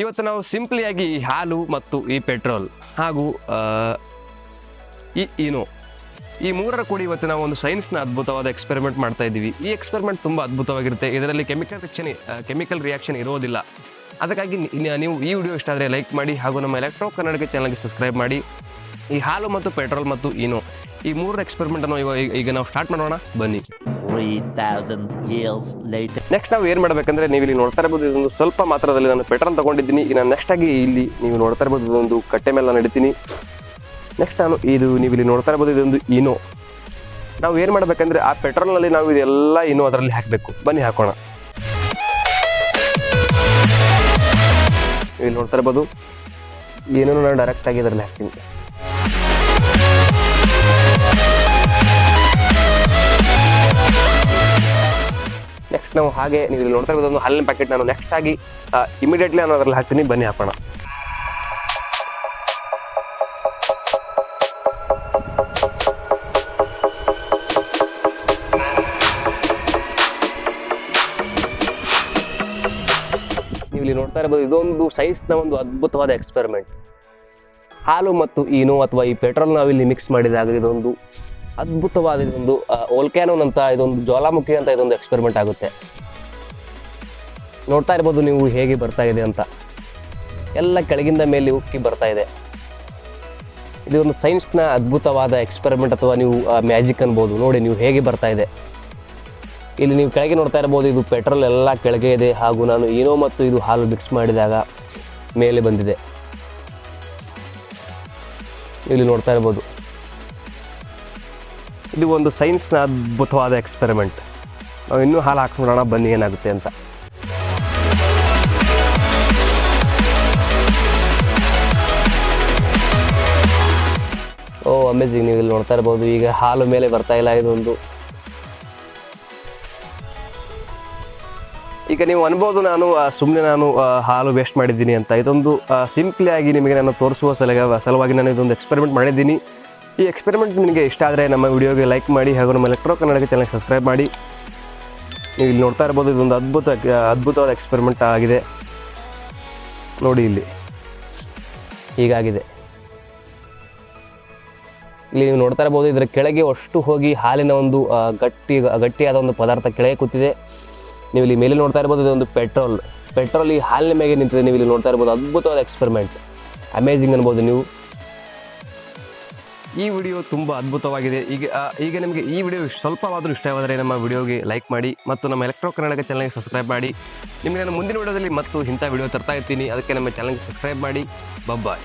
ಇವತ್ತು ನಾವು ಸಿಂಪ್ಲಿಯಾಗಿ ಈ ಹಾಲು ಮತ್ತು ಈ ಪೆಟ್ರೋಲ್ ಹಾಗೂ ಈ ಇನೋ ಈ ಮೂರರ ಕೂಡಿ ಇವತ್ತು ನಾವು ಒಂದು ಸೈನ್ಸ್ನ ಅದ್ಭುತವಾದ ಎಕ್ಸ್ಪೆರಿಮೆಂಟ್ ಮಾಡ್ತಾ ಇದ್ದೀವಿ. ಈ ಎಕ್ಸ್ಪೆರಿಮೆಂಟ್ ತುಂಬ ಅದ್ಭುತವಾಗಿರುತ್ತೆ. ಇದರಲ್ಲಿ ಕೆಮಿಕಲ್ ರಿಯಾಕ್ಷನ್ ಕೆಮಿಕಲ್ ರಿಯಾಕ್ಷನ್ ಇರೋದಿಲ್ಲ. ಅದಕ್ಕಾಗಿ ನೀವು ಈ ವಿಡಿಯೋ ಇಷ್ಟ ಆದರೆ ಲೈಕ್ ಮಾಡಿ ಹಾಗೂ ನಮ್ಮ ಎಲೆಕ್ಟ್ರೋ ಕನ್ನಡಕ್ಕೆ ಚಾನಲ್ಗೆ ಸಬ್ಸ್ಕ್ರೈಬ್ ಮಾಡಿ. ಈ ಹಾಲು ಮತ್ತು ಪೆಟ್ರೋಲ್ ಮತ್ತು ಇನೋ ಈ ಮೂರರ ಎಕ್ಸ್ಪೆರಿಮೆಂಟನ್ನು ಇವಾಗ ಈಗ ನಾವು ಸ್ಟಾರ್ಟ್ ಮಾಡೋಣ. ಬನ್ನಿ. 3,000 years later. ನೆಕ್ಸ್ಟ್ ನಾವು ಏನು ಮಾಡಬೇಕಂದ್ರೆ ನೀವು ಇಲ್ಲಿ ನೋಡ್ತಾ ಇರ್ಬೋದು ಇದೊಂದು ಸ್ವಲ್ಪ ಮಾತ್ರದಲ್ಲಿ ನಾನು ಪೆಟ್ರೋಲ್ ತಗೊಂಡಿದ್ದೀನಿ. ಈಗ ನಾನು ನೆಕ್ಸ್ಟ್ ಆಗಿ ಇಲ್ಲಿ ನೀವು ನೋಡ್ತಾ ಇರ್ಬೋದು ಇದೊಂದು ಕಟ್ಟೆ ಮೇಲೆ ನಾನು ಇಡ್ತೀನಿ. ನೆಕ್ಸ್ಟ್ ನಾನು ಇದು ನೀವು ಇಲ್ಲಿ ನೋಡ್ತಾ ಇರ್ಬೋದು ಇದೊಂದು ಇನೋ. ನಾವು ಏನು ಮಾಡಬೇಕಂದ್ರೆ ಆ ಪೆಟ್ರೋಲ್ನಲ್ಲಿ ನಾವು ಇದೆಲ್ಲ ಇನೋ ಅದರಲ್ಲಿ ಹಾಕಬೇಕು. ಬನ್ನಿ ಹಾಕೋಣ. ಇಲ್ಲಿ ನೋಡ್ತಾ ಇರ್ಬೋದು. ಏನೋ ನಾನು ಡೈರೆಕ್ಟಾಗಿ ಇದರಲ್ಲಿ ಹಾಕ್ತೀನಿ. ನಾವು ಹಾಗೆ ನೀವು ಇಲ್ಲಿ ನೋಡ್ತಾ ಒಂದು ಹಾಲಿನ ಪ್ಯಾಕೆಟ್ ನಾನು ನೆಕ್ಸ್ಟ್ ಆಗಿ ಇಮಿಡಿಯೇಟ್ಲಿ ನಾನು ಅದರಲ್ಲಿ ಹಾಕ್ತೀನಿ. ಬನ್ನಿ ಹಾಕೋಣ. ನೀವು ಇಲ್ಲಿ ನೋಡ್ತಾ ಇರ್ಬೋದು, ಇದೊಂದು ಸೈನ್ಸ್ನ ಒಂದು ಅದ್ಭುತವಾದ ಎಕ್ಸ್ಪೆರಿಮೆಂಟ್ ಹಾಲು ಮತ್ತು ಈನೋ ಅಥವಾ ಈ ಪೆಟ್ರೋಲ್ ನಾವಿಲ್ಲಿ ಮಿಕ್ಸ್ ಮಾಡಿದಾಗ ಇದೊಂದು ಅದ್ಭುತವಾದ ಇದೊಂದು ಓಲ್ಕ್ಯಾನೋನ್ ಅಂತ, ಇದೊಂದು ಜ್ವಾಲಾಮುಖಿ ಅಂತ ಇದೊಂದು ಎಕ್ಸ್ಪೆರಿಮೆಂಟ್ ಆಗುತ್ತೆ. ನೋಡ್ತಾ ಇರ್ಬೋದು ನೀವು ಹೇಗೆ ಬರ್ತಾ ಇದೆ ಅಂತ. ಎಲ್ಲ ಕೆಳಗಿಂದ ಮೇಲೆ ಉಕ್ಕಿ ಬರ್ತಾ ಇದೆ. ಇದು ಒಂದು ಸೈನ್ಸ್ನ ಅದ್ಭುತವಾದ ಎಕ್ಸ್ಪೆರಿಮೆಂಟ್ ಅಥವಾ ನೀವು ಮ್ಯಾಜಿಕ್ ಅನ್ಬೋದು. ನೋಡಿ ನೀವು ಹೇಗೆ ಬರ್ತಾ ಇದೆ. ಇಲ್ಲಿ ನೀವು ಕೆಳಗೆ ನೋಡ್ತಾ ಇರ್ಬೋದು, ಇದು ಪೆಟ್ರೋಲ್ ಎಲ್ಲ ಕೆಳಗೆ ಇದೆ ಹಾಗೂ ನಾನು ಏನೋ ಮತ್ತು ಇದು ಹಾಲು ಮಿಕ್ಸ್ ಮಾಡಿದಾಗ ಮೇಲೆ ಬಂದಿದೆ. ಇಲ್ಲಿ ನೋಡ್ತಾ ಇರ್ಬೋದು. ಇದು ಒಂದು ಸೈನ್ಸ್ನ ಅದ್ಭುತವಾದ ಎಕ್ಸ್ಪೆರಿಮೆಂಟ್. ನಾವು ಇನ್ನೂ ಹಾಲು ಹಾಕ್ಬಿಡೋಣ ಬನ್ನಿ ಏನಾಗುತ್ತೆ ಅಂತ. ಓ ಅಮೇಝಿಂಗ್ ನೀವು ಇಲ್ಲಿ ನೋಡ್ತಾ ಇರ್ಬೋದು. ಈಗ ಹಾಲು ಮೇಲೆ ಬರ್ತಾ ಇಲ್ಲ ಇದೊಂದು. ಈಗ ನೀವು ಅನ್ಬೋದು ನಾನು ಸುಮ್ಮನೆ ನಾನು ಹಾಲು ವೇಸ್ಟ್ ಮಾಡಿದ್ದೀನಿ ಅಂತ. ಇದೊಂದು ಸಿಂಪ್ಲಿ ಆಗಿ ನಿಮಗೆ ನಾನು ತೋರಿಸುವ ಸಲಗ ಸಲುವಾಗಿ ನಾನು ಇದೊಂದು ಎಕ್ಸ್ಪೆರಿಮೆಂಟ್ ಮಾಡಿದ್ದೀನಿ. ಈ ಎಕ್ಸ್ಪೆರಿಮೆಂಟ್ ನಿಮಗೆ ಇಷ್ಟ ಆದರೆ ನಮ್ಮ ವಿಡಿಯೋಗೆ ಲೈಕ್ ಮಾಡಿ ಹಾಗೂ ನಮ್ಮ ಎಲೆಕ್ಟ್ರೋ ಕನ್ನಡಕ್ಕೆ ಚಾನಲ್ಗೆ ಸಬ್ಸ್ಕ್ರೈಬ್ ಮಾಡಿ. ನೀವು ಇಲ್ಲಿ ನೋಡ್ತಾ ಇರ್ಬೋದು, ಇದೊಂದು ಅದ್ಭುತ, ಅದ್ಭುತವಾದ ಎಕ್ಸ್ಪೆರಿಮೆಂಟ್ ಆಗಿದೆ. ನೋಡಿ ಇಲ್ಲಿ. ಹೀಗಾಗಿದೆ. ಇಲ್ಲಿ ನೀವು ನೋಡ್ತಾ ಇರ್ಬೋದು, ಇದರ ಕೆಳಗೆ ಅಷ್ಟು ಹೋಗಿ ಹಾಲಿನ ಒಂದು ಗಟ್ಟಿ, ಗಟ್ಟಿಯಾದ ಒಂದು ಪದಾರ್ಥ ಕೆಳಗೆ ಕೂತಿದೆ. ನೀವು ಇಲ್ಲಿ ಮೇಲೆ ನೋಡ್ತಾ ಇರ್ಬೋದು, ಇದೊಂದು ಪೆಟ್ರೋಲ್ ಪೆಟ್ರೋಲ್ ಈ ಹಾಲಿನ ಮೇಲೆ ನಿಂತಿದೆ, ನೀವು ಇಲ್ಲಿ ನೋಡ್ತಾ ಇರ್ಬೋದು, ಅದ್ಭುತವಾದ ಎಕ್ಸ್ಪೆರಿಮೆಂಟ್ ಅಮೇಜಿಂಗ್ ಅನ್ಬೋದು ನೀವು. ಈ ವಿಡಿಯೋ ತುಂಬ ಅದ್ಭುತವಾಗಿದೆ. ಈಗ ಈಗ ನಿಮಗೆ ಈ ವಿಡಿಯೋ ಸ್ವಲ್ಪವಾದರೂ ಇಷ್ಟವಾದರೆ ನಮ್ಮ ವಿಡಿಯೋಗೆ ಲೈಕ್ ಮಾಡಿ ಮತ್ತು ನಮ್ಮ ಎಲೆಕ್ಟ್ರೋ ಕನ್ನಡಕ ಚಾನಲ್ಗೆ ಸಬ್ಸ್ಕ್ರೈಬ್ ಮಾಡಿ. ನಿಮಗೆ ನಾನು ಮುಂದಿನ ವಿಡಿಯೋದಲ್ಲಿ ಮತ್ತು ಇಂಥ ವಿಡಿಯೋ ತರ್ತಾ ಇರ್ತೀನಿ. ಅದಕ್ಕೆ ನಮ್ಮ ಚಾನಲ್ಗೆ ಸಬ್ಸ್ಕ್ರೈಬ್ ಮಾಡಿ. ಬಬ್ಬಾಯ್